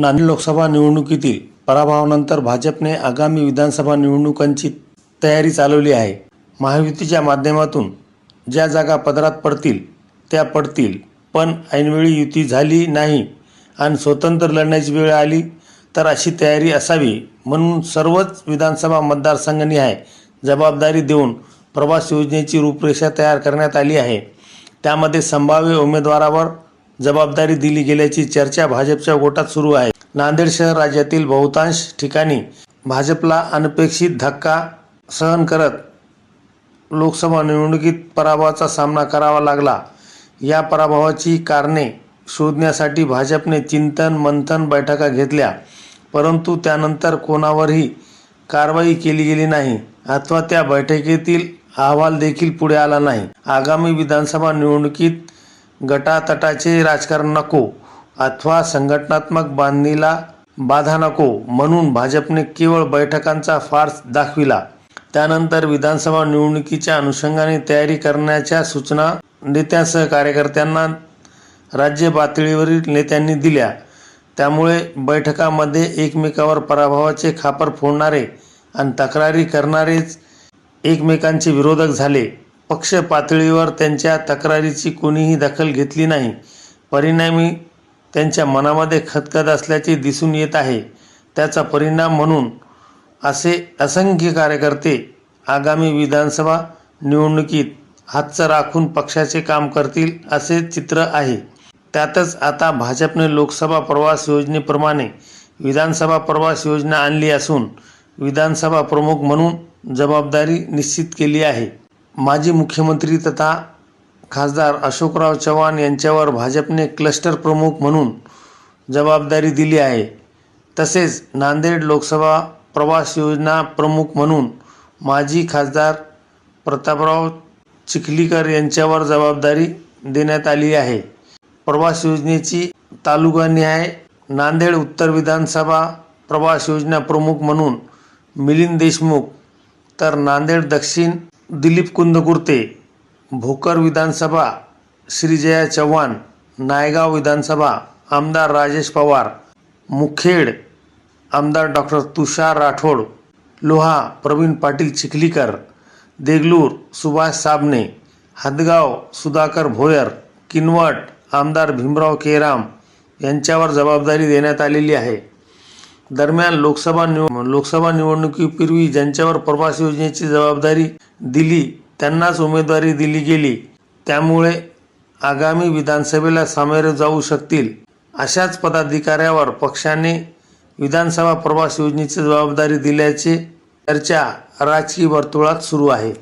नांदेड लोकसभा निवडणुकीतील पराभवानंतर भाजपने आगामी विधानसभा निवडणुकांची तयारी चालवली आहे. महायुतीच्या माध्यमातून ज्या जागा पदरात पडतील त्या पडतील. पण ऐनवेळी युती झाली नाही आणि स्वतंत्र लढण्याची वेळ आली तर अशी तयारी असावी म्हणून सर्वच विधानसभा मतदारसंघनिहाय जबाबदारी देऊन प्रवास योजनेची रूपरेषा तयार करण्यात आली आहे. त्यामध्ये संभाव्य उमेदवारावर जबाबदारी दिली गेल्याची चर्चा भाजपच्या गोटात सुरू आहे. नांदेड शहर राज्यातील बहुतांश ठिकाणी भाजपला अनपेक्षित धक्का सहन करत लोकसभा निवडणुकीत पराभवाचा सामना करावा लागला. या पराभवाची कारणे शोधण्यासाठी भाजपने चिंतन मंथन बैठका घेतल्या परंतु त्यानंतर कोणावरही कारवाई केली गेली नाही अथवा त्या बैठकीतील अहवाल देखील पुढे आला नाही. आगामी विधानसभा निवडणुकीत गटातटाचे राजकारण नको अथवा संघटनात्मक बांधणीला बाधा नको म्हणून भाजपने केवळ बैठकांचा फार्स दाखविला. त्यानंतर विधानसभा निवडणुकीच्या अनुषंगाने तयारी करण्याच्या सूचना नेत्यांसह कार्यकर्त्यांना राज्य पातळीवरील नेत्यांनी दिल्या. त्यामुळे बैठकामध्ये एकमेकावर पराभवाचे खापर फोडणारे आणि तक्रारी करणारेच एकमेकांचे विरोधक झाले. पक्ष पातळीवर त्यांच्या तक्रारीची कोणीही दखल घेतली नाही. परिणामी त्यांच्या मनामध्ये खदखद असल्याचे दिसून येत आहे. त्याचा परिणाम म्हणून असे असंख्य कार्यकर्ते आगामी विधानसभा निवडणुकीत हातचं राखून पक्षाचे काम करतील असे चित्र आहे. त्यातच आता भाजपने लोकसभा प्रवास योजनेप्रमाणे विधानसभा प्रवास योजना आणली असून विधानसभा प्रमुख म्हणून जबाबदारी निश्चित केली आहे. माजी मुख्यमंत्री तथा खासदार अशोकराव चव्हाण यांच्यावर भाजपने क्लस्टर प्रमुख म्हणून जबाबदारी दिली आहे. तसेच नांदेड लोकसभा प्रवास योजना प्रमुख म्हणून माजी खासदार प्रतापराव चिखलीकर यांच्यावर जबाबदारी देण्यात आली आहे. प्रवास योजनेची तालुकानिहाय नांदेड उत्तर विधानसभा प्रवास योजना प्रमुख म्हणून मिलिंद देशमुख तर नांदेड दक्षिण दिलीप कुंदकुर्ते भोकर विधानसभा श्रीजया चव्हाण नायगाव विधानसभा आमदार राजेश पवार मुखेड आमदार डॉक्टर तुषार राठोड लोहा प्रवीण पाटील चिखलीकर देगलूर सुभाष साबणे हदगाव सुधाकर भोयर किनवट आमदार भीमराव केराम यांच्यावर जबाबदारी देण्यात आलेली आहे. दरम्यान लोकसभा निवड लोकसभा निवडणुकीपूर्वी ज्यांच्यावर प्रवास योजनेची जबाबदारी दिली त्यांनाच उमेदवारी दिली गेली. त्यामुळे आगामी विधानसभेला सामोरे जाऊ शकतील. अशाच पदाधिकाऱ्यावर पक्षाने विधानसभा प्रवास योजनेची जबाबदारी दिल्याचे चर्चा राजकीय वर्तुळात सुरू आहे.